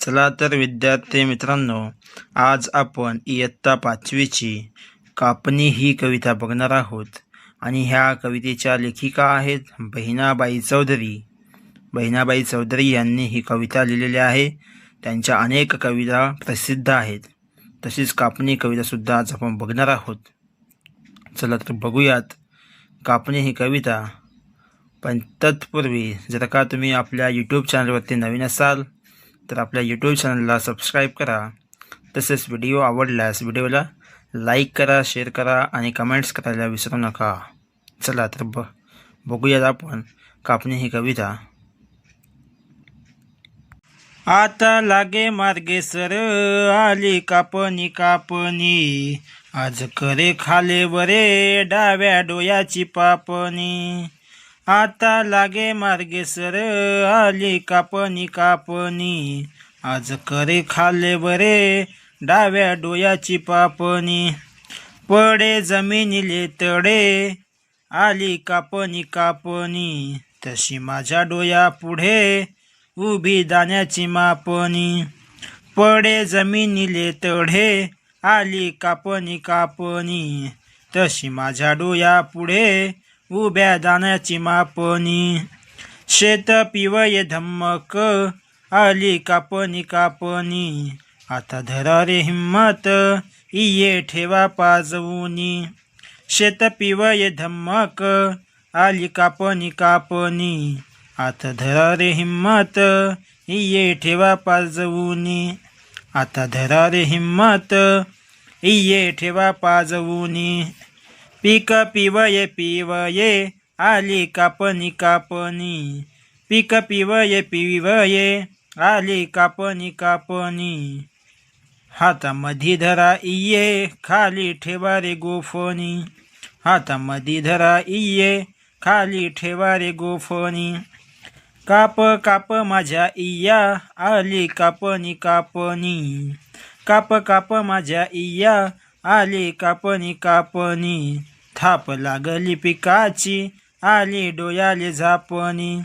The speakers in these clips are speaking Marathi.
चला तर विद्यार्थी मित्रांनो आज आपण इयत्ता पाचवीची कापणी ही कविता बघणार आहोत. आणि ह्या कवितेच्या लेखिका आहेत बहिणाबाई चौधरी. बहिणाबाई चौधरी यांनी ही कविता लिहिलेली आहे. त्यांच्या अनेक कविता प्रसिद्ध आहेत. तशीच कापणी कवितासुद्धा आज आपण बघणार आहोत. चला तर बघूयात कापणी ही कविता. पण तत्पूर्वी जर का तुम्ही आपल्या यूट्यूब चॅनलवरती नवीन असाल तर आपल्या यूट्यूब चॅनलला सबस्क्राईब करा. तसेच व्हिडिओ आवडल्यास व्हिडिओला लाईक करा शेअर करा आणि कमेंट्स करायला विसरू नका. चला तर ब बघूयात आपण कापणी ही कविता. आता लागे मार्गे सर आली कापणी कापणी. आज करे खाले वरे डाव्या डोयाची पापणी. आता लागे मार्गे सर आली कापणी कापणी. आज करे खाले बरे डाव्या डोयाची पापणी. पडे जमिनीले तडे आली कापणी कापणी. तशी माझ्या डोया पुढे उभी दाण्याची मापणी. पडे जमिनीले तढे आली कापणी कापणी. तशी माझ्या डोया पुढे उभ्या दाण्याची मापणी. शेत पिवय धम्मक आली कापणी कापणी. आता धरा रे हिम्मत इये ठेवा पाजवूनी. शेत पिवय धम्मक आली कापणी कापणी. आता धरा रे हिम्मत इये ठेवा पाजवूनी. आता धरा रे हिम्मत इये ठेवा पाजवूनी. पीक पिवये पिवये आली कापणी कापणी. पीक पिवये पिवये आली कापणी कापणी. हातामधी धरा इये खाली ठेवा रे गोफणी. हातामधी धरा इये खाली ठेवा रे गोफणी. काप काप माझ्या इया आली कापणी कापणी. काप काप माझ्या इया आली कापणी कापणी थाप लागली पिकाची आली डोयाले झापणी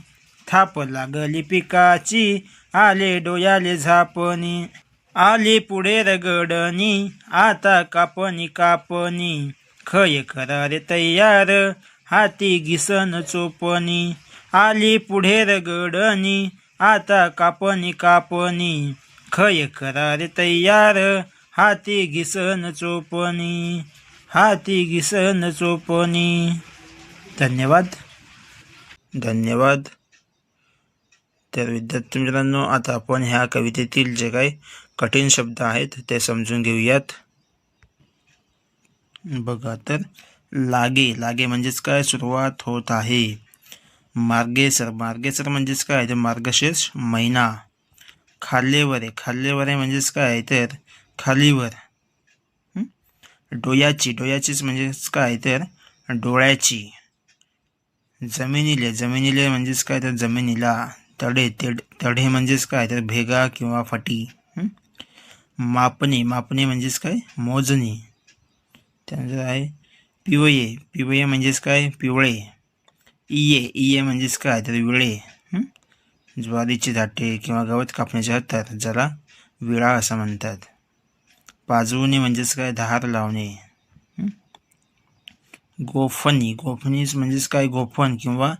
थाप लागली पिकाची आले डोयाले झापणी. आली पुढे रगडणी आता कापणी कापणी. खय करा रे तयार हाती घिसन चोपणी. आली पुढे रगडणी आता कापणी कापणी. खय करारे तयार हाती घिसन चोपणी हाती घिसन चोपणी. धन्यवाद. धन्यवाद. तर विद्यार्थी मित्रांनो आता आपण ह्या कवितेतील जे काही कठीण शब्द आहेत ते समजून घेऊयात. बघा तर लागे लागे म्हणजेच काय? सुरुवात होत आहे. मार्गेसर मार्गेसर म्हणजेच काय? तर मार्गशीर्ष महिना. खाल्लेवरे खाल्लेवरे म्हणजेच काय? तर खालीवर? डोयाची डोयाचीच म्हणजेच काय तर? डोळ्याची. जमिनीले जमिनीले म्हणजेच काय तर? जमिनीला. तडे तेड तडे म्हणजेच काय तर? भेगा किंवा फटी? मापणे मापणे म्हणजेच काय? मोजणी. त्यानंतर आहे पिवये पिवये म्हणजेच काय? पिवळे. इये इये म्हणजेच काय तर? विळे? ज्वारीची धाटे किंवा गवत कापण्याचे हातात ज्याला विळा असं म्हणतात. पाजवणे म्हणजेच काय? धार लावणे. गोफणी. गोफणीच म्हणजेच काय? गोफण किंवा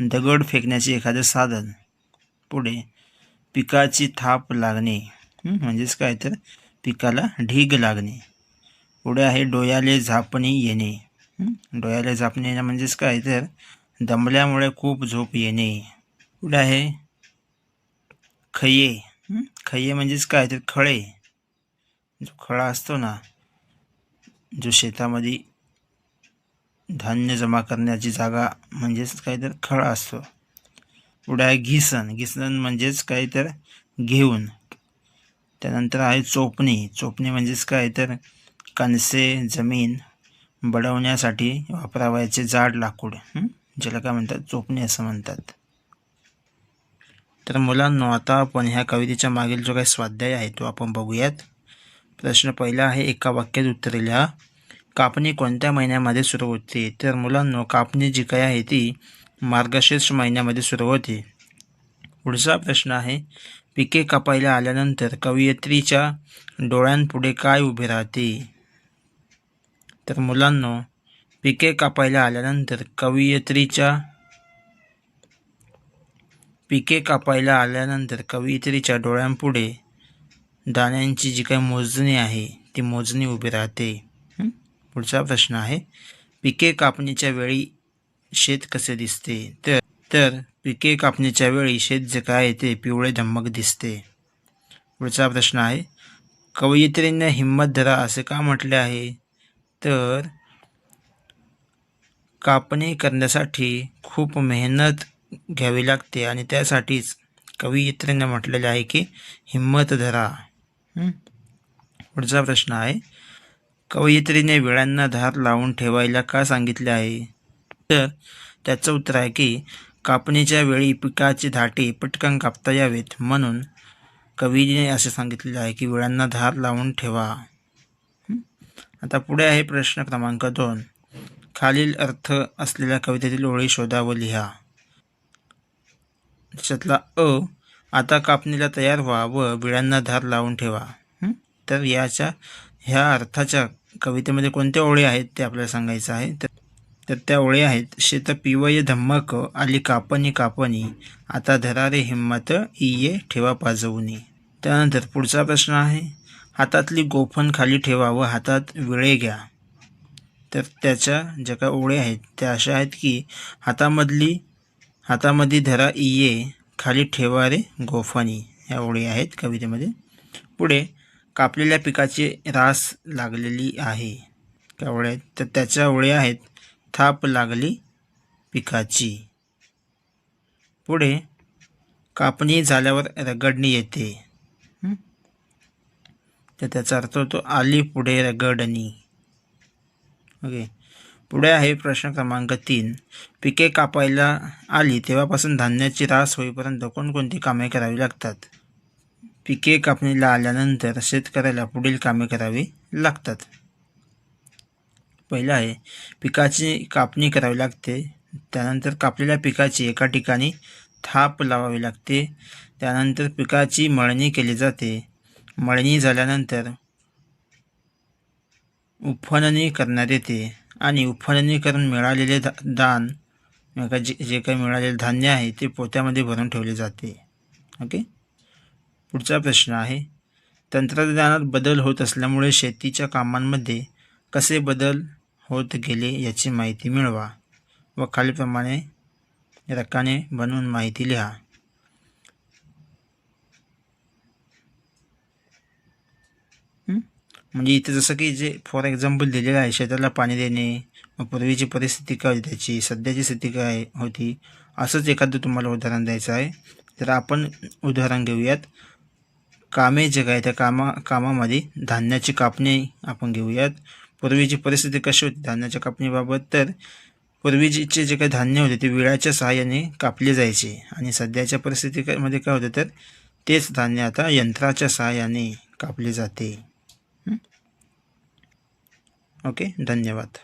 दगड फेकण्याचे एखादं साधन. पुढे पिकाची थाप लागणे. म्हणजेच काय? तर पिकाला ढीग लागणे. पुढे आहे डोयाले झापणी येणे. डोयाले झापणे येणे म्हणजेच काय? तर दमल्यामुळे खूप झोप येणे. पुढे आहे खये. खये म्हणजेच काय? तर खळे. जो खळा असतो ना जो शेतामध्ये धान्य जमा करण्याची जागा म्हणजेच काय तर खळा असतो. पुढे आहे घिसन. घिसन म्हणजेच काय तर घेऊन. त्यानंतर आहे चोपणी. चोपणी म्हणजेच काय तर कणसे जमीन बडवण्यासाठी वापरावयाचे जाड लाकूड. ज्याला काय म्हणतात? चोपणी असं म्हणतात. तर मुलांनो आता आपण ह्या कवितेच्या मागील जो काही स्वाध्याय आहे तो आपण बघूयात. प्रश्न पहिला आहे एका वाक्यात उत्तर लिहा कापणी कोणत्या महिन्यामध्ये सुरू होते? तर मुलांनो कापणी जी काय आहे ती मार्गशीर्ष महिन्यामध्ये सुरू होते. पुढचा प्रश्न आहे पिके कापायला आल्यानंतर कवयित्रीच्या डोळ्यांपुढे काय उभे राहते? तर मुलांनो पिके कापायला आल्यानंतर कवयित्रीच्या पिके कापायला आल्यानंतर कवयित्रीच्या डोळ्यांपुढे दाण्यांची जी काही मोजणी आहे ती मोजणी उभी राहते. पुढचा प्रश्न आहे पिके कापणीच्या वेळी शेत कसे दिसते? तर तर पिके कापणीच्या वेळी शेत जे काय आहे ते पिवळे धम्मक दिसते. पुढचा प्रश्न आहे कवयित्रीने हिंमत धरा असे का म्हटले आहे? तर कापणी करण्यासाठी खूप मेहनत घ्यावी लागते आणि त्यासाठीच कवयित्रीने म्हटलेले आहे की हिंमत धरा. पुढचा प्रश्न आहे कवयित्रीने विळ्यांना धार लावून ठेवायला का सांगितले आहे? तर त्याचं उत्तर आहे की कापणीच्या वेळी पिकाची धाटी पटकन कापता यावेत म्हणून कवीने असे सांगितलेले आहे की विळ्यांना धार लावून ठेवा. आता पुढे आहे प्रश्न क्रमांक दोन. खालील अर्थ असलेल्या कवितेतील ओळी शोधा व लिहा. त्याच्यातला अ आता कापणीला तयार व्हा व बिळांना धार लावून ठेवा. तर याच्या ह्या अर्थाच्या कवितेमध्ये कोणत्या ओळी आहेत ते आपल्याला सांगायचं आहे? तर तर त्या ओळी आहेत शेत पिवय धम्मक आली कापणी कापणी आता धरारे हिंमत इये ठेवा पाजवणी त्यानंतर पुढचा प्रश्न आहे हातातली गोफण खाली ठेवा व हातात विळे घ्या. तर त्याच्या ज्या काय ओळी आहेत त्या अशा आहेत की हातामधली हातामध्ये धरा इये खाली ठेवा रे गोफानी ह्या ओळी आहेत कवितेमध्ये. पुढे कापलेल्या पिकाची रास लागलेली आहे. त्या ओळ्या आहेत. तर त्याच्या ओळी आहेत. थाप लागली पिकाची. पुढे कापणी झाल्यावर रगडणी येते. तर त्याचा अर्थ होतो आली पुढे रगडणी. ओके. पुढे आहे प्रश्न क्रमांक तीन. पिके कापायला आली तेव्हापासून धान्याची रास होईपर्यंत कोणकोणती कामे करावी लागतात? पिके कापणीला आल्यानंतर शेतकऱ्याला पुढील कामे करावी लागतात. पहिलं आहे पिकाची कापणी करावी लागते. त्यानंतर कापलेल्या पिकाची एका ठिकाणी थाप लावावी लागते. त्यानंतर पिकाची मळणी केली जाते. मळणी झाल्यानंतर उफणणी करण्यात येते. आणि उफणणी करून मिळालेले दा दान जे जे काही मिळालेले धान्य आहे ते पोत्यामध्ये भरून ठेवले जाते. ओके? पुढचा प्रश्न आहे. तंत्रज्ञानात बदल होत असल्यामुळे शेतीच्या कामांमध्ये कसे बदल होत गेले याची माहिती मिळवा व खालीप्रमाणे रकाने बनवून माहिती लिहा. म्हणजे इथे जसं की जे फॉर एक्झाम्पल दिलेलं आहे शेताला पाणी देणे मग पूर्वीची परिस्थिती काय होती त्याची सध्याची स्थिती काय होती असंच एखादं तुम्हाला उदाहरण द्यायचं आहे. तर आपण उदाहरण घेऊयात. कामे जे काय त्या कामा कामामध्ये धान्याची कापणी आपण घेऊयात. पूर्वीची परिस्थिती कशी होती धान्याच्या कापणीबाबत? तर पूर्वीचे जे काही धान्य होते ते विळाच्या सहाय्याने कापले जायचे. आणि सध्याच्या परिस्थितीमध्ये काय होतं तर तेच धान्य आता यंत्राच्या सहाय्याने कापले जाते. ओके? धन्यवाद.